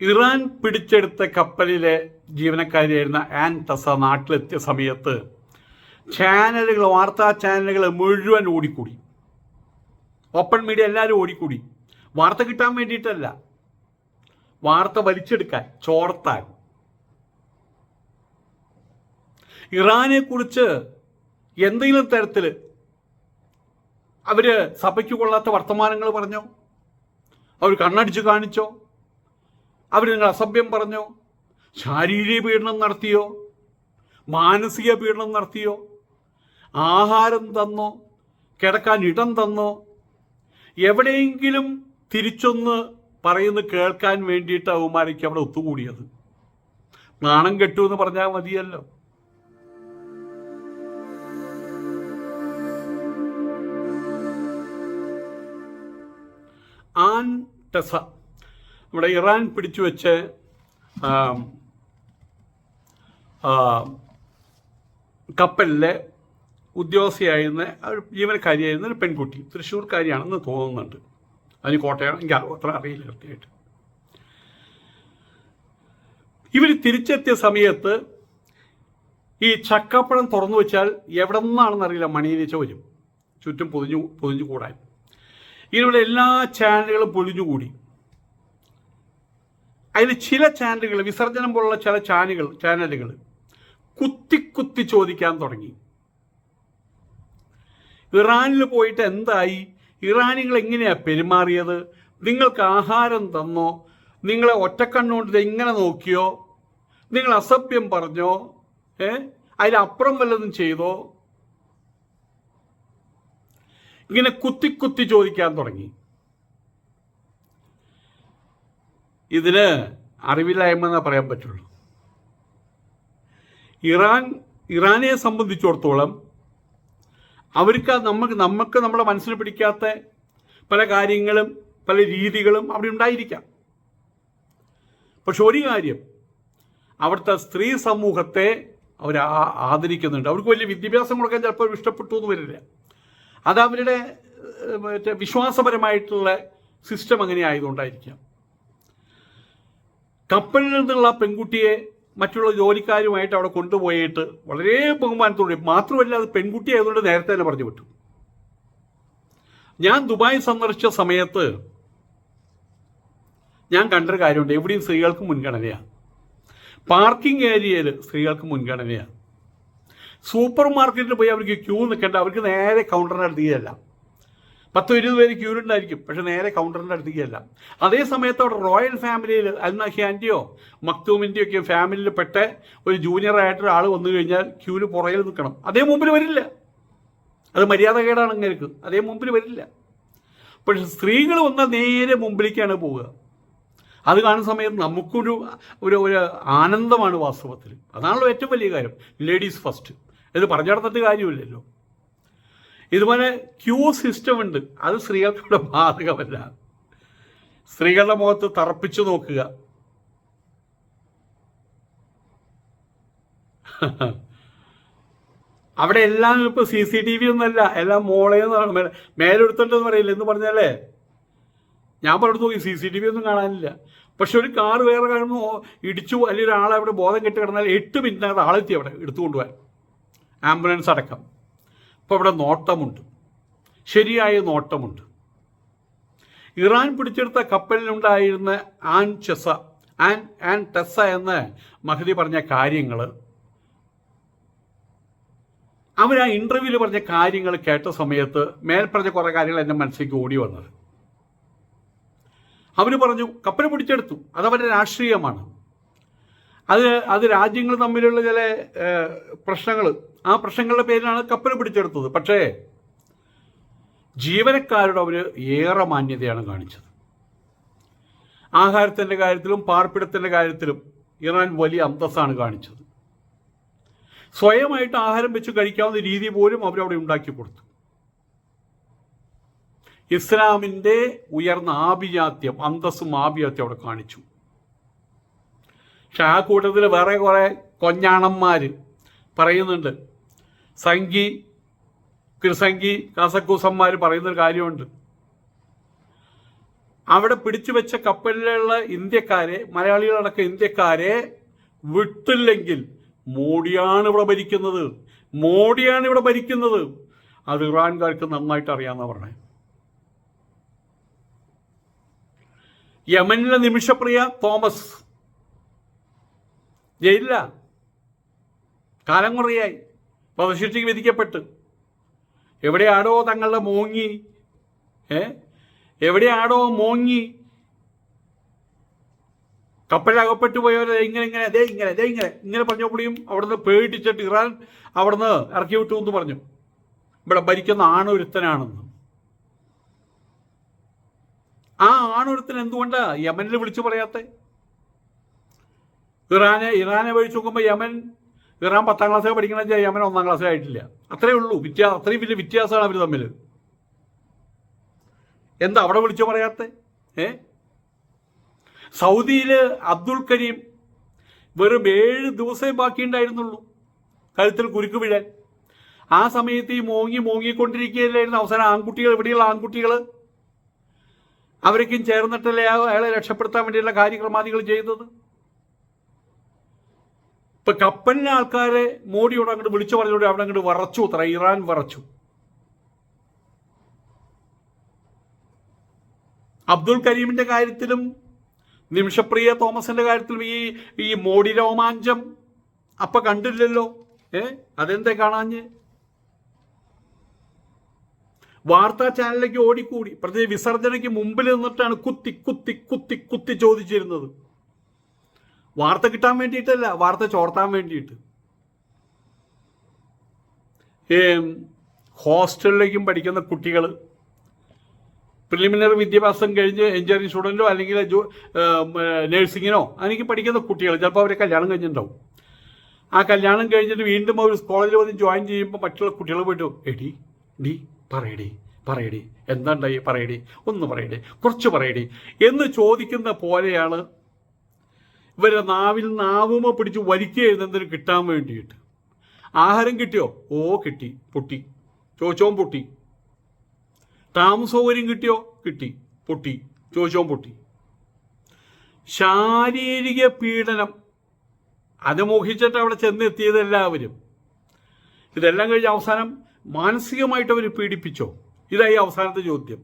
Iran പിടിച്ചെടുത്ത കപ്പലിലെ ജീവനക്കാരിയായിരുന്ന an tussar നാട്ടിലെത്തിയ സമയത്ത് ചാനലുകൾ വാർത്താ ചാനലുകൾ മുഴുവൻ ഓടിക്കൂടി. ഓപ്പൺ മീഡിയ എല്ലാവരും ഓടിക്കൂടി. വാർത്ത കിട്ടാൻ വേണ്ടിയിട്ടല്ല. വാർത്ത വലിച്ചെടുക്കാൻ ചോർത്താൻ. ഇറാനെ കുറിച്ച് എന്തെങ്കിലും തരത്തിൽ അവർ സഭയ്ക്ക് കൊള്ളാത്ത വർത്തമാനങ്ങൾ പറഞ്ഞോ? അവർ കണ്ണടിച്ച് കാണിച്ചോ? അവർ നിങ്ങൾ അസഭ്യം പറഞ്ഞോ? ശാരീരിക പീഡനം നടത്തിയോ? മാനസിക പീഡനം നടത്തിയോ? ആഹാരം തന്നോ? കിടക്കാൻ ഇടം തന്നോ? എവിടെയെങ്കിലും തിരിച്ചൊന്ന് പറയുന്നു കേൾക്കാൻ വേണ്ടിയിട്ട് അവന്മാരേക്ക് അവിടെ ഒത്തുകൂടിയത്. നാണം കെട്ടു എന്ന് പറഞ്ഞാൽ മതിയല്ലോ. ആൻ ടെസ നമ്മുടെ ഇറാൻ പിടിച്ചു വെച്ച് കപ്പലിലെ ഉദ്യോഗസ്ഥയായിരുന്ന ഒരു ജീവനക്കാരിയായിരുന്ന ഒരു പെൺകുട്ടി തൃശ്ശൂർക്കാരിയാണെന്ന് തോന്നുന്നുണ്ട്. അതിന് കോട്ടയം എനിക്ക് അത്ര അറിയില്ല കൃത്യമായിട്ട്. ഇവർ തിരിച്ചെത്തിയ സമയത്ത് ഈ ചക്കപ്പഴം തുറന്നു വെച്ചാൽ എവിടെ നിന്നാണെന്നറിയില്ല മണിയിലേച്ച വരും ചുറ്റും പൊതിഞ്ഞു പൊതിഞ്ഞു കൂടാൻ. ഇതിനുള്ള എല്ലാ ചാനലുകളും പൊളിഞ്ഞുകൂടി. അതിൽ ചില ചാനലുകൾ വിസർജനം പോലുള്ള ചില ചാനലുകൾ ചാനലുകൾ കുത്തി കുത്തി ചോദിക്കാൻ തുടങ്ങി. ഇറാനിൽ പോയിട്ട് എന്തായി? ഇറാനികൾ എങ്ങനെയാണ് പെരുമാറിയത്? നിങ്ങൾക്ക് ആഹാരം തന്നോ? നിങ്ങളെ ഒറ്റക്കണ്ണുകൊണ്ട് എങ്ങനെ നോക്കിയോ? നിങ്ങൾ അസഭ്യം പറഞ്ഞോ? ഏ? അതിലപ്പുറം വല്ലതും ചെയ്തോ? ഇങ്ങനെ കുത്തി കുത്തി ചോദിക്കാൻ തുടങ്ങി. ഇതിന് അറിവില്ലായ്മ എന്നേ പറയാൻ പറ്റുള്ളൂ. ഇറാൻ ഇറാനെ സംബന്ധിച്ചിടത്തോളം അവർക്ക് നമുക്ക് നമുക്ക് നമ്മുടെ മനസ്സിൽ പിടിക്കാത്ത പല കാര്യങ്ങളും പല രീതികളും അവിടെ ഉണ്ടായിരിക്കാം. പക്ഷെ ഒരു കാര്യം അവിടുത്തെ സ്ത്രീ സമൂഹത്തെ അവർ ആദരിക്കുന്നുണ്ട്. അവർക്ക് വലിയ വിദ്യാഭ്യാസം കൊടുക്കാൻ ചിലപ്പോൾ ഇഷ്ടപ്പെട്ടു എന്ന് വരില്ല. അത് അവരുടെ മറ്റേ വിശ്വാസപരമായിട്ടുള്ള സിസ്റ്റം അങ്ങനെ ആയതുകൊണ്ടായിരിക്കാം. കപ്പലിൽ നിന്നുള്ള പെൺകുട്ടിയെ മറ്റുള്ള ജോലിക്കാരുമായിട്ട് അവിടെ കൊണ്ടുപോയിട്ട് വളരെ ബഹുമാനത്തോടെ മാത്രമല്ല അത് പെൺകുട്ടി ആയതുകൊണ്ട് നേരത്തെ തന്നെ പറഞ്ഞു വിട്ടു. ഞാൻ ദുബായ് സന്ദർശിച്ച സമയത്ത് ഞാൻ കണ്ടൊരു കാര്യമുണ്ട്. എവിടെയും സ്ത്രീകൾക്ക് മുൻഗണനയാണ്. പാർക്കിംഗ് ഏരിയയിൽ സ്ത്രീകൾക്ക് മുൻഗണനയാണ്. സൂപ്പർ മാർക്കറ്റിൽ പോയി അവർക്ക് ക്യൂ നിൽക്കേണ്ട അവർക്ക് നേരെ കൗണ്ടറിനടുത്ത് പത്തോ ഇരുപത് പേര് ക്യൂരുണ്ടായിരിക്കും പക്ഷെ നേരെ കൗണ്ടറിന്റെ അടുത്തേക്കല്ല അതേ സമയത്ത് അവിടെ റോയൽ ഫാമിലിയിൽ അൽനഹിയാന്റെയോ മക്തൂമിന്റെയോ ഒക്കെ ഫാമിലിയിൽ പെട്ട ഒരു ജൂനിയർ ആയിട്ട് ഒരാൾ വന്നു കഴിഞ്ഞാൽ ക്യൂവിൽ പുറകിൽ നിൽക്കണം. അതേ മുമ്പിൽ വരില്ല. അത് മര്യാദകേടാണ് അങ്ങനെക്ക് അതേ മുമ്പിൽ വരില്ല. പക്ഷെ സ്ത്രീകൾ വന്നാൽ നേരെ മുമ്പിലേക്കാണ് പോവുക. അത് കാണുന്ന സമയത്ത് നമുക്കൊരു ഒരു ഒരു ആനന്ദമാണ് വാസ്തവത്തിൽ അതാണല്ലോ ഏറ്റവും വലിയ കാര്യം. ലേഡീസ് ഫസ്റ്റ് ഇത് പറഞ്ഞു നടന്നിട്ട് കാര്യമില്ലല്ലോ. ഇതുപോലെ ക്യൂ സിസ്റ്റം ഉണ്ട്. അത് സ്ത്രീകൾക്കിവിടെ ബാധകമല്ല. സ്ത്രീകളുടെ മുഖത്ത് തറപ്പിച്ചു നോക്കുക. അവിടെ എല്ലാം ഇപ്പൊ സി സി ടി വി ഒന്നല്ല എല്ലാം മോളേന്നാണ് മേ- മേലെടുത്തോണ്ടെന്ന് പറയില്ല? എന്ന് പറഞ്ഞാലേ? ഞാൻ പറഞ്ഞു നോക്കി സി സി ടി വി ഒന്നും കാണാനില്ല. പക്ഷെ ഒരു കാർ വേറെ കാണുന്നു ഇടിച്ചു അല്ലെങ്കിൽ ഒരാളെ അവിടെ ബോധം കെട്ടി കിടന്നാൽ എട്ട് മിനിറ്റിനകത്ത് ആളെത്തി അവിടെ എടുത്തു കൊണ്ടുപോകാൻ ആംബുലൻസ് അടക്കം. അപ്പോൾ ഇവിടെ നോട്ടമുണ്ട്. ശരിയായ നോട്ടമുണ്ട്. ഇറാൻ പിടിച്ചെടുത്ത കപ്പലിലുണ്ടായിരുന്ന ആൻ ചെസ ആൻ ആൻ ടെസ എന്ന് മഹദി പറഞ്ഞ കാര്യങ്ങൾ അവർ ആ ഇന്റർവ്യൂവിൽ പറഞ്ഞ കാര്യങ്ങൾ കേട്ട സമയത്ത് മേൽപ്പറഞ്ഞ പറഞ്ഞ കുറേ കാര്യങ്ങൾ എന്റെ മനസ്സിലേക്ക് ഓടി വന്നത്. അവർ പറഞ്ഞു കപ്പൽ പിടിച്ചെടുത്തു. അതവരുടെ രാഷ്ട്രീയമാണ്. അത് അത് രാജ്യങ്ങൾ തമ്മിലുള്ള ചില പ്രശ്നങ്ങൾ ആ പ്രശ്നങ്ങളുടെ പേരിലാണ് കപ്പൽ പിടിച്ചെടുത്തത്. പക്ഷേ ജീവനക്കാരുടെ അവർ ഏറെ മാന്യതയാണ് കാണിച്ചത്. ആഹാരത്തിന്റെ കാര്യത്തിലും പാർപ്പിടത്തിന്റെ കാര്യത്തിലും ഇറാൻ വലിയ അന്തസ്സാണ് കാണിച്ചത്. സ്വയമായിട്ട് ആഹാരം വെച്ച് കഴിക്കാവുന്ന രീതി പോലും അവരവിടെ ഉണ്ടാക്കി കൊടുത്തു. ഇസ്ലാമിന്റെ ഉയർന്ന ആഭിജാത്യം അന്തസ്സും ആഭിജാത്യം അവിടെ കാണിച്ചു. പക്ഷെ ആ കൂട്ടത്തിൽ വേറെ കുറേ കൊഞ്ഞാണന്മാർ പറയുന്നുണ്ട്. സംഗി കൃസംഗി കാസക്കൂസന്മാർ പറയുന്നൊരു കാര്യമുണ്ട്. അവിടെ പിടിച്ചു വെച്ച കപ്പലിലുള്ള ഇന്ത്യക്കാരെ മലയാളികളടക്കം ഇന്ത്യക്കാരെ വിട്ടില്ലെങ്കിൽ മോഡിയാണ് ഇവിടെ ഭരിക്കുന്നത്. മോഡിയാണ് ഇവിടെ ഭരിക്കുന്നത്. അത് ഇറാൻകാർക്ക് നന്നായിട്ട് അറിയാമെന്നാ പറഞ്ഞത് യമനിലെ നിമിഷപ്രിയ തോമസ് ജയിലില്ല കാലം കുറയായി. വധശിക്ഷയ്ക്ക് വിധിക്കപ്പെട്ട്. എവിടെയാണോ തങ്ങളുടെ മോങ്ങി ഏ? എവിടെയാണോ മോങ്ങി. കപ്പലകപ്പെട്ടു പോയവരെ ഇങ്ങനെ ഇങ്ങനെ അതേ ഇങ്ങനെ അതേ ഇങ്ങനെ ഇങ്ങനെ പറഞ്ഞപ്പോഴും അവിടുന്ന് പേടിച്ചിട്ട് ഇറാൻ അവിടുന്ന് ഇറക്കി വിട്ടു എന്ന് പറഞ്ഞു. ഇവിടെ ഭരിക്കുന്ന ആണൊരുത്തനാണെന്ന്. ആ ആണൊരുത്തൻ എന്തുകൊണ്ടാ യമനിൽ വിളിച്ചു പറയാത്തെ? ഇറാനെ ഇറാനെ വഴിച്ച് നോക്കുമ്പോൾ യമൻ ഇറാൻ പത്താം ക്ലാസ്സേ പഠിക്കണ യമൻ ഒന്നാം ക്ലാസ് ക്ലാസ്സിലായിട്ടില്ല അത്രേ ഉള്ളൂ. വ്യത്യാസം അത്രയും വലിയ വ്യത്യാസമാണ് അവർ തമ്മിൽ എന്താ അവിടെ വിളിച്ചു പറയാത്ത? ഏ? സൗദിയിൽ അബ്ദുൽ കരീം വെറും ഏഴ് ദിവസമേ ബാക്കിയുണ്ടായിരുന്നുള്ളൂ. കഴുത്തിൽ കുരുക്ക് വീഴാൻ. ആ സമയത്ത് ഈ മോങ്ങി മോങ്ങിക്കൊണ്ടിരിക്കുകയല്ലായിരുന്നു അവസാനം ആൺകുട്ടികൾ ഇവിടെയുള്ള ആൺകുട്ടികൾ അവരൊക്കെയും ചേർന്നിട്ടല്ലേ അയാ- അയാളെ രക്ഷപ്പെടുത്താൻ വേണ്ടിയുള്ള കാര്യക്രമാദികൾ ചെയ്തത്. ഇപ്പൊ കപ്പലിലെ ആൾക്കാരെ മോഡിയോട് അങ്ങോട്ട് വിളിച്ചു പറഞ്ഞോട് അവിടെ അങ്ങോട്ട് വറച്ചു അത്ര ഇറാൻ വറച്ചു. അബ്ദുൽ കരീമിന്റെ കാര്യത്തിലും നിമിഷപ്രിയ തോമസിന്റെ കാര്യത്തിലും ഈ ഈ മോഡി രോമാഞ്ചം അപ്പൊ കണ്ടില്ലല്ലോ. ഏ? അതെന്തേ കാണാഞ്ഞ്? വാർത്താ ചാനലിലേക്ക് ഓടിക്കൂടി. പ്രത്യേകിച്ച് വിസർജനയ്ക്ക് മുമ്പിൽ നിന്നിട്ടാണ് കുത്തി കുത്തി കുത്തി കുത്തി ചോദിച്ചിരുന്നത്. വാർത്ത കിട്ടാൻ വേണ്ടിയിട്ടല്ല വാർത്ത ചോർത്താൻ വേണ്ടിയിട്ട്. ഹോസ്റ്റലിലേക്കും പഠിക്കുന്ന കുട്ടികൾ പ്രിലിമിനറി വിദ്യാഭ്യാസം കഴിഞ്ഞ് എഞ്ചിനീയറിംഗ് സ്റ്റുഡന്റോ അല്ലെങ്കിൽ നേഴ്സിങ്ങിനോ എനിക്ക് പഠിക്കുന്ന കുട്ടികൾ ചിലപ്പോൾ അവരെ കല്യാണം കഴിഞ്ഞിട്ടുണ്ടാവും. ആ കല്യാണം കഴിഞ്ഞിട്ട് വീണ്ടും അവർ കോളേജിൽ വന്ന് ജോയിൻ ചെയ്യുമ്പോൾ മറ്റുള്ള കുട്ടികൾ പോയിട്ട് എടി ഡി പറയടി പറയടി എന്താണ്ടായി പറയടി ഒന്ന് പറയടി കുറച്ച് പറയടി എന്ന് ചോദിക്കുന്ന പോലെയാണ് ഇവരെ നാവിൽ നാവുമ പിടിച്ച് വലിക്കുക എന്തെങ്കിലും കിട്ടാൻ വേണ്ടിയിട്ട്. ആഹാരം കിട്ടിയോ? ഓ കിട്ടി. പൊട്ടി. ചോച്ചോം പൊട്ടി. താമസൗകര്യം കിട്ടിയോ? കിട്ടി. പൊട്ടി. ചോച്ചോം പൊട്ടി. ശാരീരിക പീഡനം. അത് മോഹിച്ചിട്ട് അവിടെ ചെന്നെത്തിയത് എല്ലാവരും. ഇതെല്ലാം കഴിഞ്ഞ അവസാനം മാനസികമായിട്ട് അവർ പീഡിപ്പിച്ചോ? ഇതായി അവസാനത്തെ ചോദ്യം.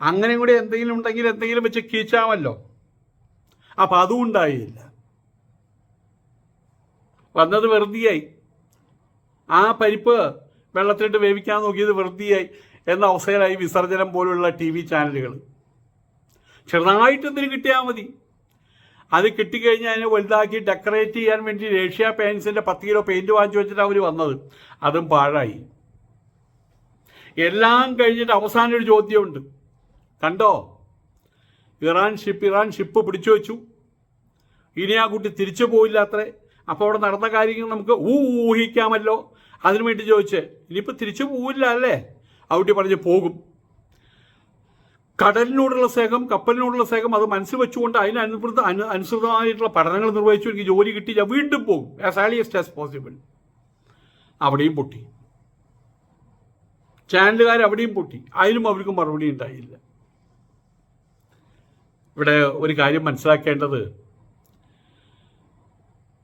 അങ്ങനെ കൂടി എന്തെങ്കിലും ഉണ്ടെങ്കിൽ എന്തെങ്കിലും വെച്ച് കീച്ചാമല്ലോ. അപ്പം അതും ഉണ്ടായില്ല വന്നത് വെറുതെയായി. ആ പരിപ്പ് വെള്ളത്തിലിട്ട് വേവിക്കാൻ നോക്കിയത് വെറുതെയായി എന്ന അവസരമായി വിസർജനം പോലുള്ള ടി വി ചാനലുകൾ ചെറുതായിട്ട് എന്തിനു കിട്ടിയാൽ മതി. അത് കിട്ടിക്കഴിഞ്ഞാൽ അതിനെ വലുതാക്കി ഡെക്കറേറ്റ് ചെയ്യാൻ വേണ്ടി ഏഷ്യ പെയിൻസിന്റെ പത്ത് കിലോ പെയിന്റ് വാങ്ങിച്ചു വെച്ചിട്ടാണ് അവർ വന്നത്. അതും പാഴായി. എല്ലാം കഴിഞ്ഞിട്ട് അവസാനം ഒരു ചോദ്യമുണ്ട്. കണ്ടോ? ഇറാൻ ഷിപ്പ് ഇറാൻ ഷിപ്പ് പിടിച്ചു വെച്ചു. ഇനി ആ കുട്ടി തിരിച്ചു പോയില്ല അത്രേ. അപ്പോൾ അവിടെ നടന്ന കാര്യങ്ങൾ നമുക്ക് ഊഹിക്കാമല്ലോ. അതിനു വേണ്ടി ചോദിച്ചേ ഇനിയിപ്പോൾ തിരിച്ചു പോവില്ല അല്ലേ? ആ കുട്ടി പറഞ്ഞ് പോകും. കടലിനോടുള്ള സ്നേഹം കപ്പലിനോടുള്ള സ്നേഹം അത് മനസ്സിൽ വെച്ചുകൊണ്ട് അതിന് അനുസൃത അനു അനുസൃതമായിട്ടുള്ള പഠനങ്ങൾ നിർവഹിച്ചു. എനിക്ക് ജോലി കിട്ടി ഞാൻ വീണ്ടും പോകും. ആസ് ഏർലിയസ്റ്റ് ആസ് പോസിബിൾ അവിടെയും പൊട്ടി. ചാനലുകാർ അവിടെയും പൊട്ടി. അതിനും അവർക്ക് മറുപടി ഉണ്ടായില്ല. ഇവിടെ ഒരു കാര്യം മനസ്സിലാക്കേണ്ടത്.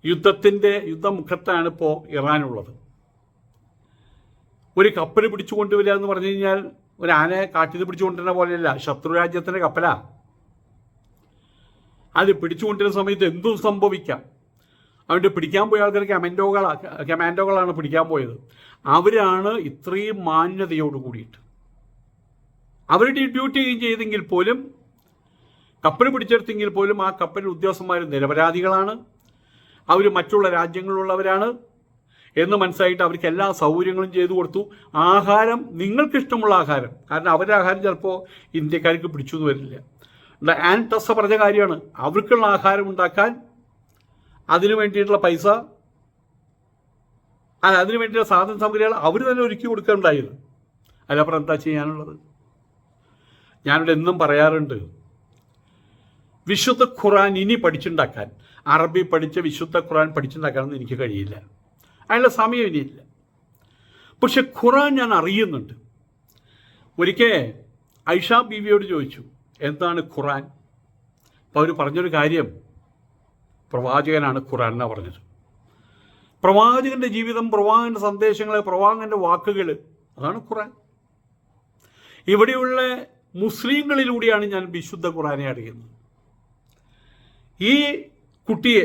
യുദ്ധത്തിന്റെ യുദ്ധമുഖത്താണ് ഇപ്പോൾ ഇറാനുള്ളത്. ഒരു കപ്പൽ പിടിച്ചു കൊണ്ടുവരിക എന്ന് പറഞ്ഞു കഴിഞ്ഞാൽ ഒരു ആനയെ കാട്ടിൽ പിടിച്ചു കൊണ്ടുവരുന്ന പോലെയല്ല ശത്രു രാജ്യത്തിന്റെ കപ്പലാ. അത് പിടിച്ചു കൊണ്ടുവരുന്ന സമയത്ത് എന്തും സംഭവിക്കാം. അവന്റെ പിടിക്കാൻ പോയ ആൾക്കാർ കമാൻഡോകളാണ് കമാൻഡോകളാണ് പിടിക്കാൻ പോയത്. അവരാണ് ഇത്രയും മാന്യതയോട് കൂടിയിട്ട് അവരുടെ ഡ്യൂട്ടി ചെയ്തെങ്കിൽ പോലും കപ്പൽ പിടിച്ചെടുത്തെങ്കിൽ പോലും ആ കപ്പൽ ഉദ്യോഗസ്ഥന്മാർ നിരപരാധികളാണ്. അവർ മറ്റുള്ള രാജ്യങ്ങളിലുള്ളവരാണ് എന്ന് മനസ്സിലായിട്ട് അവർക്ക് എല്ലാ സൗകര്യങ്ങളും ചെയ്തു കൊടുത്തു. ആഹാരം നിങ്ങൾക്കിഷ്ടമുള്ള ആഹാരം. കാരണം അവരുടെ ആഹാരം ചിലപ്പോൾ ഇന്ത്യക്കാർക്ക് പിടിച്ചു എന്ന് വരില്ല ആൻ പറഞ്ഞ കാര്യമാണ്. അവർക്കുള്ള ആഹാരം ഉണ്ടാക്കാൻ അതിനു വേണ്ടിയിട്ടുള്ള പൈസ അല്ല അതിനു വേണ്ടിയുള്ള സാധന സൗകര്യങ്ങൾ അവർ തന്നെ ഒരുക്കി കൊടുക്കാനുണ്ടായത് അല്ലപ്പുറം എന്താ ചെയ്യാനുള്ളത്? ഞാനിവിടെ എന്നും പറയാറുണ്ട് വിശുദ്ധ ഖുറാൻ ഇനി പഠിച്ചുണ്ടാക്കാൻ അറബി പഠിച്ച വിശുദ്ധ ഖുറാൻ പഠിച്ചുണ്ടാക്കാനൊന്നും എനിക്ക് കഴിയില്ല. അതിനുള്ള സമയം ഇനിയില്ല. പക്ഷെ ഖുറാൻ ഞാൻ അറിയുന്നുണ്ട്. ഒരിക്കൽ ഐഷ ബീവിയോട് ചോദിച്ചു എന്താണ് ഖുറാൻ അപ്പോൾ അവർ പറഞ്ഞൊരു കാര്യം പ്രവാചകനാണ് ഖുറാൻ എന്നാണ് പറഞ്ഞത്. പ്രവാചകന്റെ ജീവിതം പ്രവാചകന്റെ സന്ദേശങ്ങൾ പ്രവാചകന്റെ വാക്കുകൾ അതാണ് ഖുറാൻ ഇവിടെയുള്ള മുസ്ലിങ്ങളിലൂടെയാണ് ഞാൻ വിശുദ്ധ ഖുറാനെ അറിയുന്നത്. ഈ കുട്ടിയെ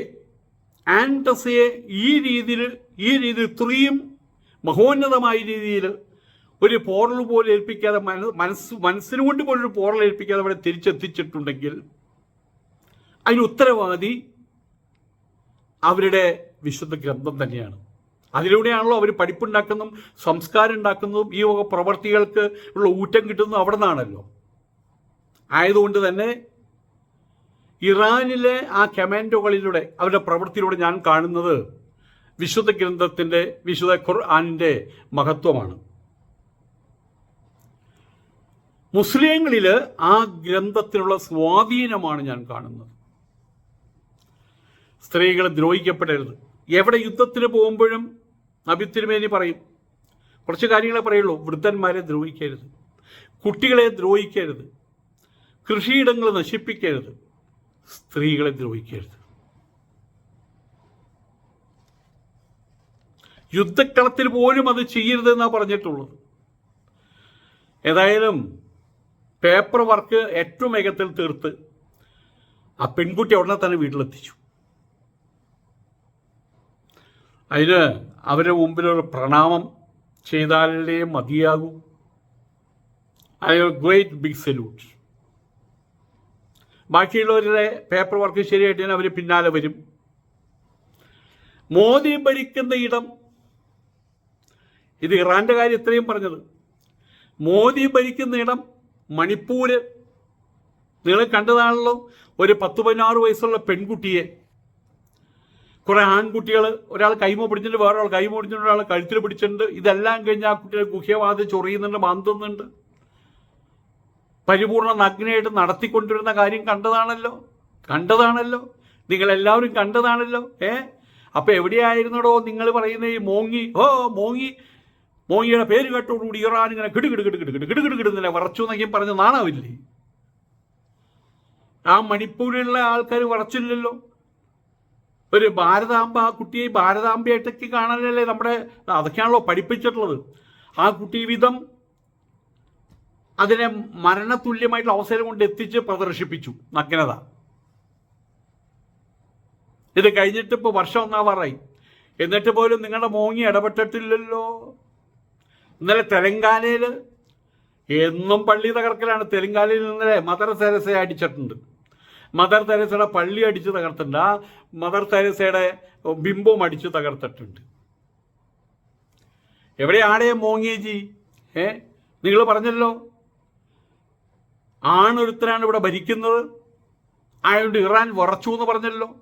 ആൻഡസയെ ഈ രീതിയിൽ ഈ രീതിയിൽ ഇത്രയും മഹോന്നതമായ രീതിയിൽ ഒരു പോറൽ പോലെ ഏൽപ്പിക്കാതെ മനസ്സ് മനസ്സ് മനസ്സിനുകൊണ്ട് പോലും ഒരു പോറൽ ഏൽപ്പിക്കാതെ അവിടെ തിരിച്ചെത്തിച്ചിട്ടുണ്ടെങ്കിൽ അതിന് ഉത്തരവാദി അവരുടെ വിശുദ്ധ ഗ്രന്ഥം തന്നെയാണ്. അതിലൂടെയാണല്ലോ അവർ പഠിപ്പുണ്ടാക്കുന്നതും സംസ്കാരം ഉണ്ടാക്കുന്നതും ഈ പ്രവർത്തികൾക്ക് ഉള്ള ഊറ്റം കിട്ടുന്നതും അവിടെ നിന്നാണല്ലോ ആയതുകൊണ്ട് തന്നെ ഇറാനിലെ ആ കമാൻഡോകളിലൂടെ അവരുടെ പ്രവൃത്തിയിലൂടെ ഞാൻ കാണുന്നത് വിശുദ്ധ ഗ്രന്ഥത്തിന്റെ വിശുദ്ധ ഖുർആാനിന്റെ മഹത്വമാണ്. മുസ്ലിങ്ങളിൽ ആ ഗ്രന്ഥത്തിനുള്ള സ്വാധീനമാണ് ഞാൻ കാണുന്നത്. സ്ത്രീകൾ ദ്രോഹിക്കപ്പെടരുത്. എവിടെ യുദ്ധത്തിന് പോകുമ്പോഴും നബിത്തിരുമേനി പറയും കുറച്ച് കാര്യങ്ങളെ പറയുള്ളൂ വൃദ്ധന്മാരെ ദ്രോഹിക്കരുത് കുട്ടികളെ ദ്രോഹിക്കരുത് കൃഷിയിടങ്ങൾ നശിപ്പിക്കരുത്. സ്ത്രീകളെ ദ്രോഹിക്കരുത്. യുദ്ധക്കളത്തിൽ പോലും അത് ചെയ്യരുത് എന്നാണ് പറഞ്ഞിട്ടുള്ളത്. ഏതായാലും പേപ്പർ വർക്ക് ഏറ്റവും വേഗത്തിൽ തീർത്ത് ആ പെൺകുട്ടി ഉടനെ തന്നെ വീട്ടിലെത്തിച്ചു. അതിന് അവരുടെ മുമ്പിലൊരു പ്രണാമം ചെയ്താലേ മതിയാകൂ. ഐ ഗ്രേറ്റ് ബിഗ് സല്യൂട്ട് ബാക്കിയുള്ളവരുടെ പേപ്പർ വർക്ക് ശരിയായിട്ട് അവർ പിന്നാലെ വരും. മോദി ഭരിക്കുന്ന ഇടം ഇത് ഇറാന്റെ കാര്യം ഇത്രയും പറഞ്ഞത്. മോദി ഭരിക്കുന്ന ഇടം മണിപ്പൂര്. നിങ്ങൾ കണ്ടതാണല്ലോ ഒരു പത്ത് പതിനാറ് വയസ്സുള്ള പെൺകുട്ടിയെ. കുറെ ആൺകുട്ടികൾ ഒരാൾ കൈമ പിടിച്ചിട്ടുണ്ട് വേറൊരാൾ കൈമ പിടിച്ചിട്ടുണ്ട് ഒരാൾ കഴുത്തിൽ പിടിച്ചിട്ടുണ്ട്. ഇതെല്ലാം കഴിഞ്ഞ് ആ കുട്ടിയെ ഗുഹ്യവാദിച്ച് ചൊറിയുന്നുണ്ട് മാന്തുന്നുണ്ട്. പരിപൂർണ നഗ്നയായിട്ട് നടത്തിക്കൊണ്ടിരുന്ന കാര്യം കണ്ടതാണല്ലോ? കണ്ടതാണല്ലോ? നിങ്ങളെല്ലാവരും കണ്ടതാണല്ലോ? ഏ? അപ്പൊ എവിടെയായിരുന്നടോ നിങ്ങൾ പറയുന്ന ഈ മോങ്ങി? ഓ മോങ്ങി. മോങ്ങിയുടെ പേര് കേട്ടോടുകൂടി ഇറാൻ ഇങ്ങനെ കിടുകിട് കിടുകിട് കിടുകിട് കിടുകിടുന്നില്ല വിറച്ചു എന്നൊക്കെയും പറഞ്ഞ് നാണാവില്ലേ? ആ മണിപ്പൂരിലുള്ള ആൾക്കാർ വറച്ചില്ലല്ലോ ഒരു ഭാരതാംബ ആ കുട്ടിയെ ഭാരതാംബയായിട്ടൊക്കെ കാണാനല്ലേ നമ്മുടെ അതൊക്കെയാണല്ലോ പഠിപ്പിച്ചിട്ടുള്ളത്. ആ കുട്ടി വിധം അതിനെ മരണതുല്യമായിട്ടുള്ള അവസരം കൊണ്ട് എത്തിച്ച് പ്രദർശിപ്പിച്ചു നഗ്നത. ഇത് കഴിഞ്ഞിട്ട് ഇപ്പോൾ വർഷം ഒന്നാവാറായി. എന്നിട്ട് പോലും നിങ്ങളുടെ മോങ്ങി ഇടപെട്ടിട്ടില്ലല്ലോ. ഇന്നലെ തെലങ്കാനയിൽ എന്നും പള്ളി തകർക്കലാണ്. തെലങ്കാനയിൽ ഇന്നലെ മദർ തെരസയെ അടിച്ചിട്ടുണ്ട്. മദർ തെരസയുടെ പള്ളി അടിച്ച് തകർത്തിട്ടുണ്ട്. ആ മദർ തെരസയുടെ ബിംബവും അടിച്ച് തകർത്തിട്ടുണ്ട്. എവിടെയാണേ മോങ്ങിയേജി ഏ? നിങ്ങൾ പറഞ്ഞല്ലോ. ആണൊരുത്തനാണ് ഇവിടെ ഭരിക്കുന്നത്. അയാളുടെ ഇറാൻ വറച്ചു എന്ന് പറഞ്ഞല്ലോ.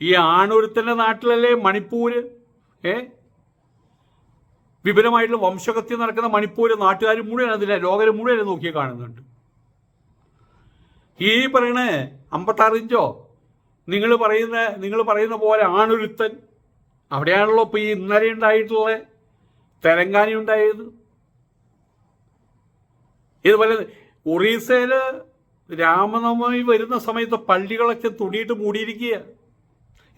ഈ ആണൊരുത്തന്റെ നാട്ടിലല്ലേ മണിപ്പൂര്? ഏ? വിപുലമായിട്ടുള്ള വംശഹത്യ നടക്കുന്ന മണിപ്പൂര് നാട്ടുകാർ മുഴുവൻ അതിലെ ലോകരെ മുഴുവൻ നോക്കി കാണുന്നുണ്ട്. ഈ പറയണ അമ്പത്താറിഞ്ചോ നിങ്ങൾ പറയുന്ന നിങ്ങൾ പറയുന്ന പോലെ ആണൊരുത്തൻ. അവിടെയാണല്ലോ ഇപ്പോൾ ഈ ഇന്നലെ ഉണ്ടായിട്ടുള്ള തെലങ്കാന ഉണ്ടായത് ഇതുപോലെ ഒറീസയിൽ രാമനവമി വരുന്ന സമയത്ത് പള്ളികളൊക്കെ തുണിയിട്ട് മൂടിയിരിക്കുക.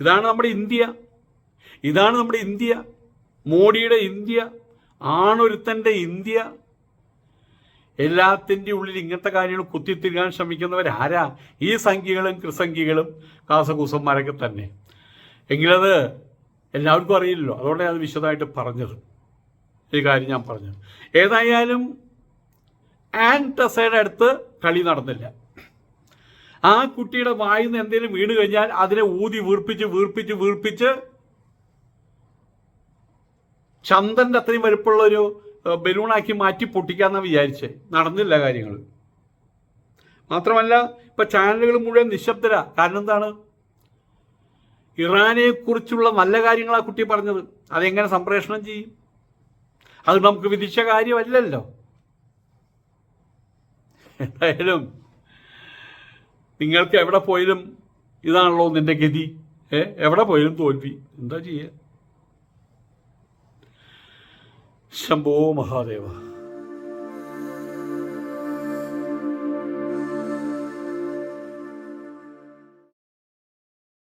ഇതാണ് നമ്മുടെ ഇന്ത്യ. ഇതാണ് നമ്മുടെ ഇന്ത്യ. മോഡിയുടെ ഇന്ത്യ. ആണൊരുത്തന്റെ ഇന്ത്യ. എല്ലാത്തിന്റെ ഉള്ളിൽ ഇങ്ങനത്തെ കാര്യങ്ങൾ കുത്തിത്തിരിക്കാൻ ശ്രമിക്കുന്നവരാരാ? ഈ സംഖ്യകളും കൃസംഖ്യകളും കാസകൂസന്മാരൊക്കെ തന്നെ. എങ്കിലത് എല്ലാവർക്കും അറിയില്ലല്ലോ. അതുകൊണ്ടാണ് അത് വിശദമായിട്ട് പറഞ്ഞത്. ഈ കാര്യം ഞാൻ പറഞ്ഞത്. ഏതായാലും ആന്റസയുടെ അടുത്ത് കളി നടന്നില്ല. ആ കുട്ടിയുടെ വായിൽ നിന്ന് എന്തെങ്കിലും വീണ് കഴിഞ്ഞാൽ അതിനെ ഊതി വീർപ്പിച്ച് വീർപ്പിച്ച് വീർപ്പിച്ച് ചന്ദന്റെ അത്രയും വലുപ്പമുള്ള ഒരു ബലൂണാക്കി മാറ്റി പൊട്ടിക്കാന്നാ വിചാരിച്ചേ. നടന്നില്ല കാര്യങ്ങൾ മാത്രമല്ല ഇപ്പൊ ചാനലുകൾ മുഴുവൻ നിശബ്ദരാ. കാരണം എന്താണ്? ഇറാനെ കുറിച്ചുള്ള നല്ല കാര്യങ്ങളാ കുട്ടി പറഞ്ഞത്. അതെങ്ങനെ സംപ്രേഷണം ചെയ്യും? അത് നമുക്ക് വിധിച്ച കാര്യമല്ലല്ലോ. എന്തായാലും നിങ്ങൾക്ക് എവിടെ പോയാലും ഇതാണല്ലോ നിന്റെ ഗതി. ഏ എവിടെ പോയാലും തോൽവി. എന്താ ചെയ്യുക ശംഭോ മഹാദേവ.